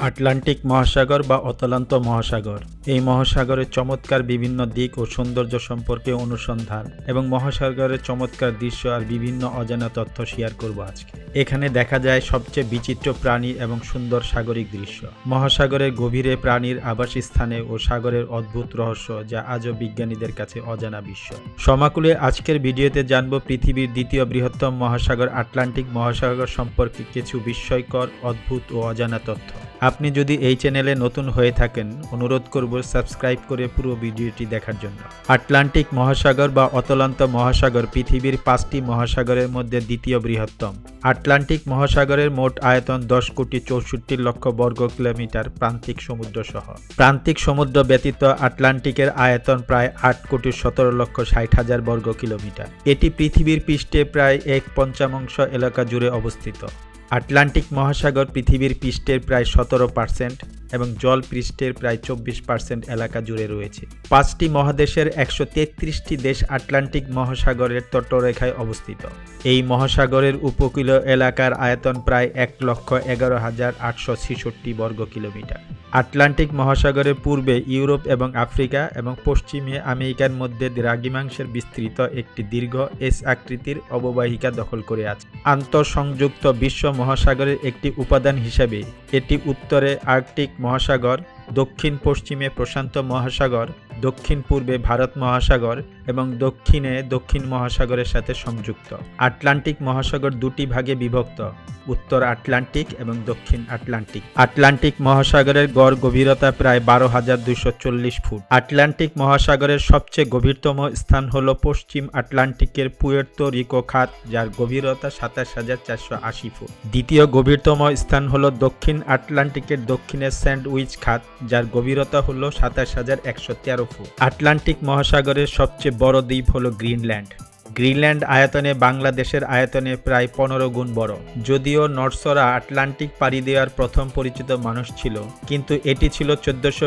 Atlantic মহাসাগর বা অতলান্ত মহাসাগর। এই মহাসাগরের চমৎকার বিভিন্ন দিক ও সৌন্দর্য সম্পর্কে অনুসন্ধান এবং মহাসাগরের চমৎকার দৃশ্য আর বিভিন্ন অজানা তথ্য শেয়ার করব আজকে। এখানে দেখা যায় সবচেয়ে বিচিত্র প্রাণী এবং সুন্দর সাগরিক দৃশ্য। মহাসাগরের গভীরে প্রাণীর আবাসস্থানে ও সাগরের অদ্ভুত রহস্য যা আজও বিজ্ঞানীদের কাছে অজানা বিশ্ব। সমাকুলে আজকের ভিডিওতে জানব পৃথিবীর দ্বিতীয় বৃহত্তম মহাসাগর আটলান্টিক মহাসাগর সম্পর্কে কিছু বিস্ময়কর, অদ্ভুত ও অজানা তথ্য। আপনি যদি এই চ্যানেলে নতুন হয়ে থাকেন, অনুরোধ করব সাবস্ক্রাইব করে পুরো ভিডিওটি দেখার জন্য। আটলান্টিক মহাসাগর বা অতলান্ত মহাসাগর পৃথিবীর পাঁচটি মহাসাগরের মধ্যে দ্বিতীয় বৃহত্তম। আটলান্টিক মহাসাগরের মোট আয়তন দশ কোটি চৌষট্টি লক্ষ বর্গ কিলোমিটার প্রান্তিক সমুদ্র সহ প্রান্তিক সমুদ্র ব্যতীত আটলান্টিকের আয়তন প্রায় আট কোটি সতেরো লক্ষ ষাট হাজার বর্গ কিলোমিটার। এটি পৃথিবীর পৃষ্ঠে প্রায় এক পঞ্চামাংশ এলাকা জুড়ে অবস্থিত। আটলান্টিক মহাসাগর পৃথিবীর পৃষ্ঠের প্রায় সতেরো পার্সেন্ট এবং জল পৃষ্ঠের প্রায় চব্বিশ পার্সেন্ট এলাকা জুড়ে রয়েছে। পাঁচটি মহাদেশের একশো তেত্রিশটি দেশ আটলান্টিক মহাসাগরের তটরেখায় অবস্থিত। এই মহাসাগরের উপকূলীয় এলাকার আয়তন প্রায় এক লক্ষ এগারো হাজার আটশো ছেষট্টি বর্গ কিলোমিটার। আটলান্টিক মহাসাগরের পূর্বে ইউরোপ এবং আফ্রিকা এবং পশ্চিমে আমেরিকার মধ্যে দ্রাঘিমাংশের বিস্তৃত একটি দীর্ঘ এস আকৃতির অববাহিকা দখল করে আছে। আন্তঃসংযুক্ত বিশ্ব মহাসাগরের একটি উপাদান হিসেবে এটি উত্তরে আর্কটিক মহাসাগর। দক্ষিণ পশ্চিমে প্রশান্ত মহাসাগর, দক্ষিণ পূর্বে ভারত মহাসাগর এবং দক্ষিণে দক্ষিণ মহাসাগরের সাথে সংযুক্ত। আটলান্টিক মহাসাগর দুটি ভাগে বিভক্ত, উত্তর আটলান্টিক এবং দক্ষিণ আটলান্টিক। আটলান্টিক মহাসাগরের গড় গভীরতা প্রায় বারো হাজার দুইশো চল্লিশ ফুট। আটলান্টিক মহাসাগরের সবচেয়ে গভীরতম স্থান হল পশ্চিম আটলান্টিকের পুয়ের্তো রিকো খাত, যার গভীরতা সাতাশ হাজার চারশো আশি ফুট। দ্বিতীয় গভীরতম স্থান হল দক্ষিণ আটলান্টিকের দক্ষিণে স্যান্ডউইচ খাত যার গভীরতা হল সাতাশ হাজার একশো তেরো ফুট। আটলান্টিক মহাসাগরের সবচেয়ে বড় দ্বীপ হল গ্রিনল্যান্ড। গ্রিনল্যান্ড আয়তনে বাংলাদেশের আয়তনে প্রায় পনেরো গুণ বড়। যদিও নর্সরা আটলান্টিক পাড়ি দেওয়ার প্রথম পরিচিত মানুষ ছিল, কিন্তু এটি ছিল চোদ্দশো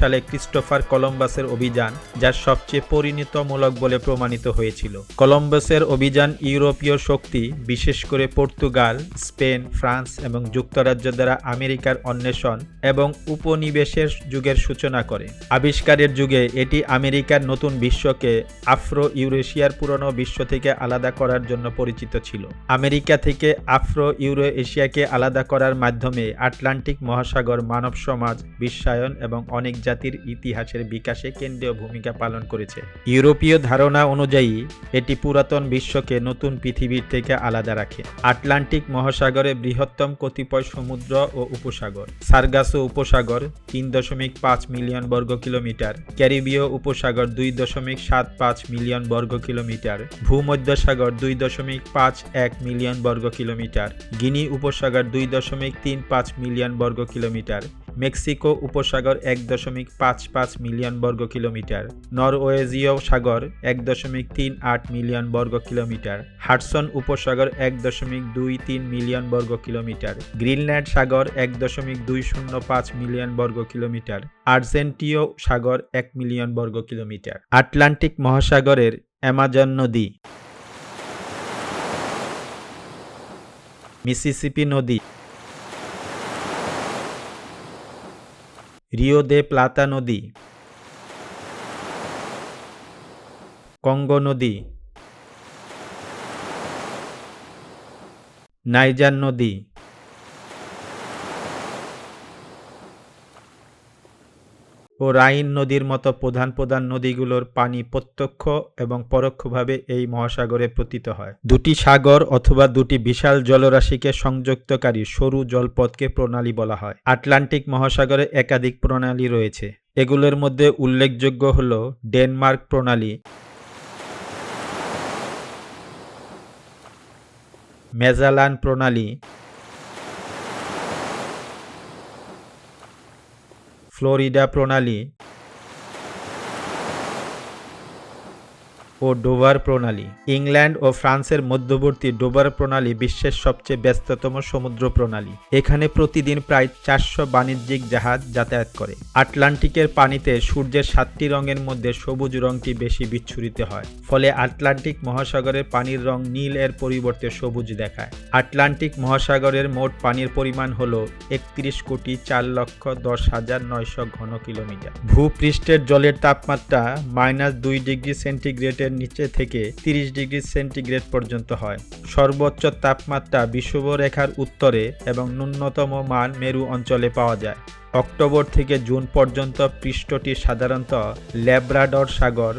সালে ক্রিস্টোফার কলম্বাসের অভিযান যা সবচেয়ে পরিণতমূলক বলে প্রমাণিত হয়েছিল। কলম্বাসের অভিযান ইউরোপীয় শক্তি, বিশেষ করে পর্তুগাল, স্পেন, ফ্রান্স এবং যুক্তরাজ্য দ্বারা আমেরিকার অন্বেষণ এবং উপনিবেশের যুগের সূচনা করে। আবিষ্কারের যুগে এটি আমেরিকার নতুন বিশ্বকে আফ্রো ইউরেশিয়ার পুরনো বিশ্ব থেকে আলাদা করার জন্য পরিচিত ছিল। আমেরিকা থেকে আফ্রো ইউরো এশিয়াকে আলাদা করার মাধ্যমে আটলান্টিক মহাসাগর, মানব সমাজ, বিশ্বায়ন এবং অনেক জাতির ইতিহাসের বিকাশে কেন্দ্রীয় ভূমিকা পালন করেছে। ইউরোপীয় ধারণা অনুযায়ী, এটি পুরাতন বিশ্বকে নতুন পৃথিবীর থেকে আলাদা রাখে। আটলান্টিক মহাসাগরে বৃহত্তম কতিপয় সমুদ্র ও উপসাগর। সার্গাসো উপসাগর, তিন দশমিক পাঁচ মিলিয়ন বর্গ কিলোমিটার। ক্যারিবীয় উপসাগর, দুই দশমিক সাত পাঁচ মিলিয়ন বর্গ কিলোমিটার। ভূমধ্যসাগর দুই দশমিক পাঁচ এক মিলিয়ন বর্গ কিলোমিটার, গিনি উপসাগর দুই দশমিক তিন পাঁচ মিলিয়ন বর্গ কিলোমিটার, মেক্সিকো উপসাগর এক দশমিক পাঁচ পাঁচ মিলিয়ন বর্গ কিলোমিটার, নরওয়েজীয় সাগর এক দশমিক তিন আট মিলিয়ন বর্গ কিলোমিটার হাডসন উপসাগর এক দশমিক দুই তিন মিলিয়ন বর্গ কিলোমিটার, গ্রিনল্যান্ড সাগর এক দশমিক দুই শূন্য পাঁচ মিলিয়ন বর্গ কিলোমিটার আর্জেন্টিও সাগর এক মিলিয়ন বর্গ কিলোমিটার। আটলান্টিক মহাসাগরের অ্যামাজন নদী। মিসিসিপি নদী। রিও দে প্লাতা নদী। কঙ্গো নদী। নাইজার নদী। ও রাইন নদীর মতো প্রধান প্রধান নদীগুলোর পানি প্রত্যক্ষ এবং পরোক্ষভাবে এই মহাসাগরে পতিত হয়। দুটি সাগর অথবা দুটি বিশাল জলরাশিকে সংযুক্তকারী সরু জলপথকে প্রণালী বলা হয়। আটলান্টিক মহাসাগরে একাধিক প্রণালী রয়েছে। এগুলোর মধ্যে উল্লেখযোগ্য হল ডেনমার্ক প্রণালী, মেজালান প্রণালী ফ্লোরিডা প্রণালী ও ডোভার প্রণালী। ইংল্যান্ড ও ফ্রান্সের মধ্যবর্তী ডোভার প্রণালী বিশ্বের সবচেয়ে ব্যস্ততম সমুদ্র প্রণালী। এখানে প্রতিদিন প্রায় চারশো বাণিজ্যিক জাহাজ যাতায়াত করে। আটলান্টিকের পানিতে সূর্যের সাতটি রঙের মধ্যে সবুজ রংটি বেশি বিচ্ছুরিত হয়, ফলে আটলান্টিক মহাসাগরের পানির রং নীল এর পরিবর্তে সবুজ দেখায়। আটলান্টিক মহাসাগরের মোট পানির পরিমাণ হল একত্রিশ কোটি চার লক্ষ দশ হাজার নয়শো ঘন কিলোমিটার। ভূপৃষ্ঠের জলের তাপমাত্রা মাইনাস দুই ডিগ্রি সেন্টিগ্রেডের নিচে থেকে তিরিশ ডিগ্রি সেন্টিগ্রেড পর্যন্ত হয়। সর্বোচ্চ তাপমাত্রা বিষুবরেখার উত্তরে এবং ন্যূনতম মান মেরু অঞ্চলে পাওয়া যায়। অক্টোবর থেকে জুন পর্যন্ত পৃষ্ঠটি সাধারণত ল্যাব্রাডর সাগর,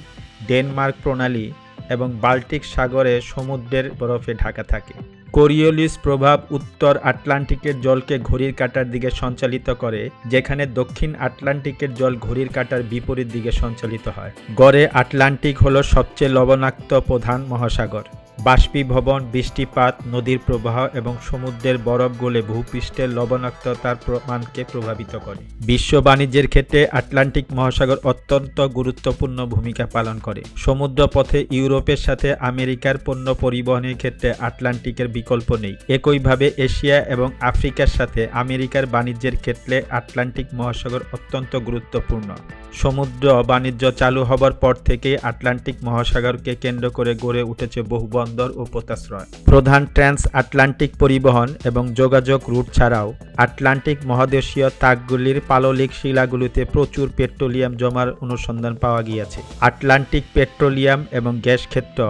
ডেনমার্ক প্রণালী এবং বাল্টিক সাগরে সমুদ্রের বরফে ঢাকা থাকে। কোরিওলিস প্রভাব উত্তর আটলান্টিকের জলকে ঘড়ির কাটার দিকে সঞ্চালিত করে, যেখানে দক্ষিণ আটলান্টিকের জল ঘড়ির কাটার বিপরীত দিকে সঞ্চালিত হয়। গড়ে আটলান্টিক হল সবচেয়ে লবণাক্ত প্রধান মহাসাগর। বাষ্পীভবন, বৃষ্টিপাত, নদীর প্রবাহ এবং সমুদ্রের বরফ গলে ভূপৃষ্ঠের লবণাক্ততার প্রমাণকে প্রভাবিত করে। বিশ্ব বাণিজ্যের ক্ষেত্রে আটলান্টিক মহাসাগর অত্যন্ত গুরুত্বপূর্ণ ভূমিকা পালন করে। সমুদ্র পথে ইউরোপের সাথে আমেরিকার পণ্য পরিবহনের ক্ষেত্রে আটলান্টিকের বিকল্প নেই। একইভাবে এশিয়া এবং আফ্রিকার সাথে আমেরিকার বাণিজ্যের ক্ষেত্রে আটলান্টিক মহাসাগর অত্যন্ত গুরুত্বপূর্ণ। সমুদ্র বাণিজ্য চালু হবার পর থেকেই আটলান্টিক মহাসাগরকে কেন্দ্র করে গড়ে উঠেছে বহু বন্দর ও পোতাশ্রয় প্রধান ট্রান্স আটলান্টিক পরিবহন এবং যোগাযোগ রুট ছাড়াও আটলান্টিক মহাদেশীয় তাকগুলির পাললিক শিলাগুলিতে প্রচুর পেট্রোলিয়াম জমার অনুসন্ধান পাওয়া গিয়েছে। আটলান্টিক পেট্রোলিয়াম এবং গ্যাস ক্ষেত্র,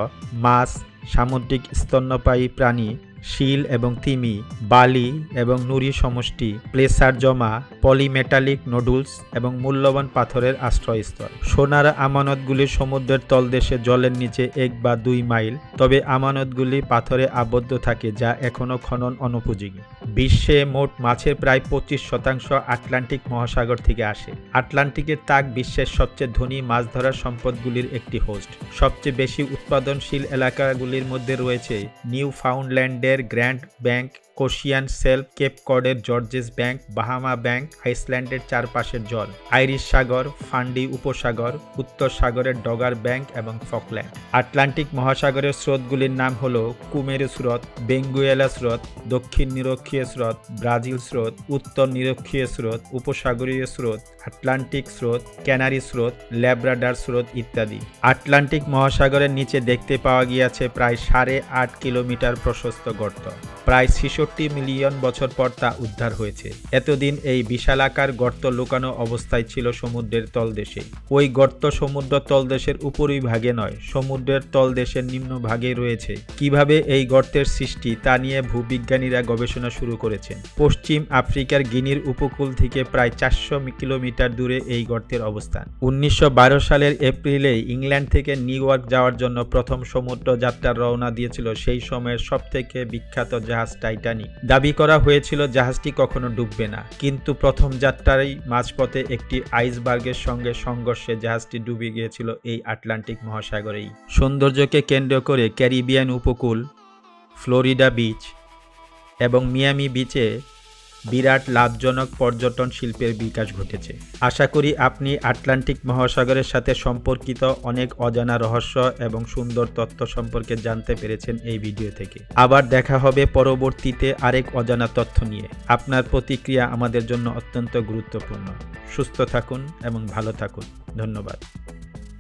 মাছ, সামুদ্রিক স্তন্যপায়ী প্রাণী শিল এবং তিমি, বালি এবং নুড়ি সমষ্টি, প্লেসার জমা, পলিমেটালিক নোডুলস এবং মূল্যবান পাথরের আশ্রয়স্থল। সোনার আমানতগুলি সমুদ্রের তলদেশে জলের নিচে এক বা দুই মাইল, তবে আমানতগুলি পাথরে আবদ্ধ থাকে যা এখনও খনন অনুপযোগী। বিশ্বে মোট মাছের প্রায় পঁচিশ শতাংশ আটলান্টিক মহাসাগর থেকে আসে। আটলান্টিকের তাক বিশ্বের সবচেয়ে ধনী মাছ ধরার সম্পদগুলির একটি হোস্ট। সবচেয়ে বেশি উৎপাদনশীল এলাকাগুলির মধ্যে রয়েছে new ফাউন্ডল্যান্ডের grand bank Scotian shelf Cape কডের Georges bank, Bahama bank, আইসল্যান্ডের চারপাশের জল, আইরিশ সাগর, ফান্ডি উপসাগর, উত্তর সাগরের ডগার ব্যাংক এবং ফকল্যান্ড। আটলান্টিক মহাসাগরের স্রোতগুলির নাম হল কুমেরু স্রোত, বেঙ্গুয়েলা স্রোত, দক্ষিণ নিরক্ষীয় স্রোত, ব্রাজিল স্রোত, উত্তর নিরক্ষীয় স্রোত, উপসাগরীয় স্রোত, আটলান্টিক স্রোত, ক্যানারি স্রোত, ল্যাব্রাডার স্রোত ইত্যাদি। আটলান্টিক মহাসাগরের নিচে দেখতে পাওয়া গিয়েছে প্রায় সাড়ে আট কিলোমিটার প্রশস্ত গর্ত। প্রায় ছেষট্টি মিলিয়ন বছর পর তা উদ্ধার হয়েছে। এতদিন এই বিশালাকার গর্ত লুকানো অবস্থায় ছিল সমুদ্রের তলদেশে। ওই গর্ত সমুদ্র তলদেশের উপরিভাগে নয়, সমুদ্রের তলদেশের নিম্ন ভাগে রয়েছে। কীভাবে এই গর্তের সৃষ্টি তা নিয়ে ভূবিজ্ঞানীরা গবেষণা শুরু করেছেন। পশ্চিম আফ্রিকার গিনির উপকূল থেকে প্রায় চারশো কিলোমিটার দূরে এই গর্তের অবস্থান। উনিশশো বারো সালের এপ্রিলে ইংল্যান্ড থেকে নিউ ইয়র্ক যাওয়ার জন্য প্রথম সমুদ্র যাত্রার রওনা দিয়েছিল সেই সময়ের সবথেকে বিখ্যাত জাহাজ টাইটানিক দাবি করা হয়েছিল জাহাজটি কখনো ডুববে না, কিন্তু প্রথম যাত্রারই মাঝপথে একটি আইসবার্গের সঙ্গে সংঘর্ষে জাহাজটি ডুবে গিয়েছিল এই আটলান্টিক মহাসাগরেই। সৌন্দর্যকে কেন্দ্র করে ক্যারিবিয়ান উপকূল, ফ্লোরিডা বিচ এবং মিয়ামি বিচে বিরাট লাভজনক পর্যটন শিল্পের বিকাশ ঘটেছে। আশা করি আপনি আটলান্টিক মহাসাগরের সাথে সম্পর্কিত অনেক অজানা রহস্য এবং সুন্দর তথ্য সম্পর্কে জানতে পেরেছেন এই ভিডিও থেকে। আবার দেখা হবে পরবর্তীতে আরেক অজানা তথ্য নিয়ে। আপনার প্রতিক্রিয়া আমাদের জন্য অত্যন্ত গুরুত্বপূর্ণ। সুস্থ থাকুন এবং ভালো থাকুন। ধন্যবাদ।